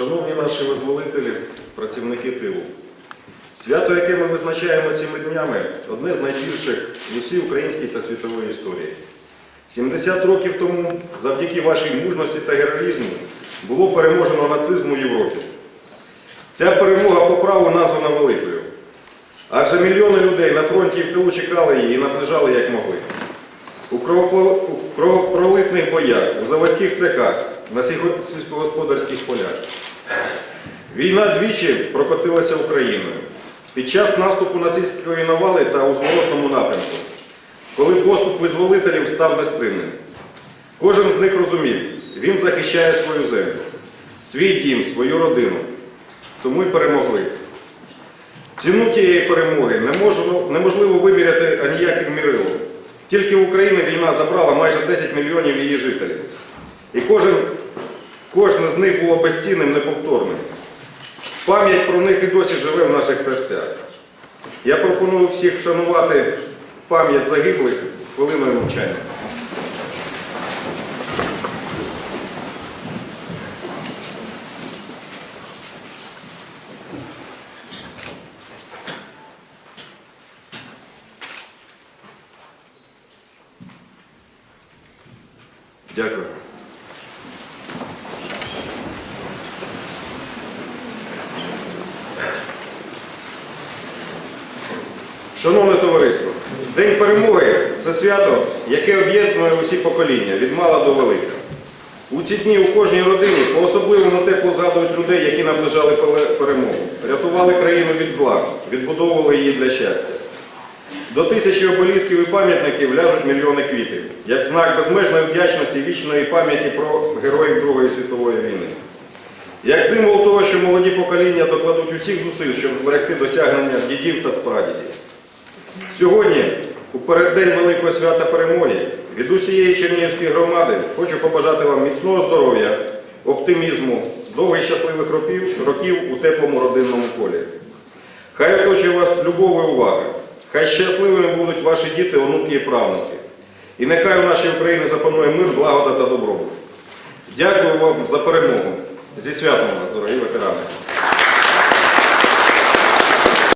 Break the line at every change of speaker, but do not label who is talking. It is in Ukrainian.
Шановні наші визволителі, працівники тилу, свято, яке ми визначаємо цими днями, одне з найбільших в усій українській та світовій історії. 70 років тому, завдяки вашій мужності та героїзму, було переможено нацизм у Європі. Ця перемога по праву названа великою. Адже мільйони людей на фронті і в тилу чекали її і наближали як могли. У кровопролитних боях, у заводських цехах, на сільськогосподарських полях. Війна двічі прокотилася Україною. Під час наступу нацистської навали та у зворотному напрямку, коли поступ визволителів став нестримним. Кожен з них розумів, він захищає свою землю, свій дім, свою родину. Тому й перемогли. Ціну тієї перемоги неможливо, виміряти аніяким мірилом. Тільки в Україні війна забрала майже 10 мільйонів її жителів. І кожен, кожен з них було безцінним, неповторним. Пам'ять про них і досі живе в наших серцях. Я пропоную всіх вшанувати пам'ять загиблих хвилиною мовчання. Дякую. Шановне товариство, День перемоги це свято, яке об'єднує усі покоління від мала до велика. У ці дні у кожній родині по-особливому тепло згадують людей, які наближали перемогу, рятували країну від зла, відбудовували її для щастя. До тисячі обелісків і пам'ятників ляжуть мільйони квітів, як знак безмежної вдячності вічної пам'яті про героїв Другої світової війни. Як символ того, що молоді покоління докладуть усіх зусиль, щоб зберегти досягнення дідів та прадідів. Сьогодні, у переддень Великого свята перемоги, від усієї Чернігівської громади хочу побажати вам міцного здоров'я, оптимізму, довгих щасливих років, у теплому родинному колі. Хай оточує вас любов і увага. Хай щасливими будуть ваші діти, онуки і правнуки. І нехай у нашій Україні запанує мир, злагода та добробут. Дякую вам за перемогу. Зі святом вас, дорогі ветерани!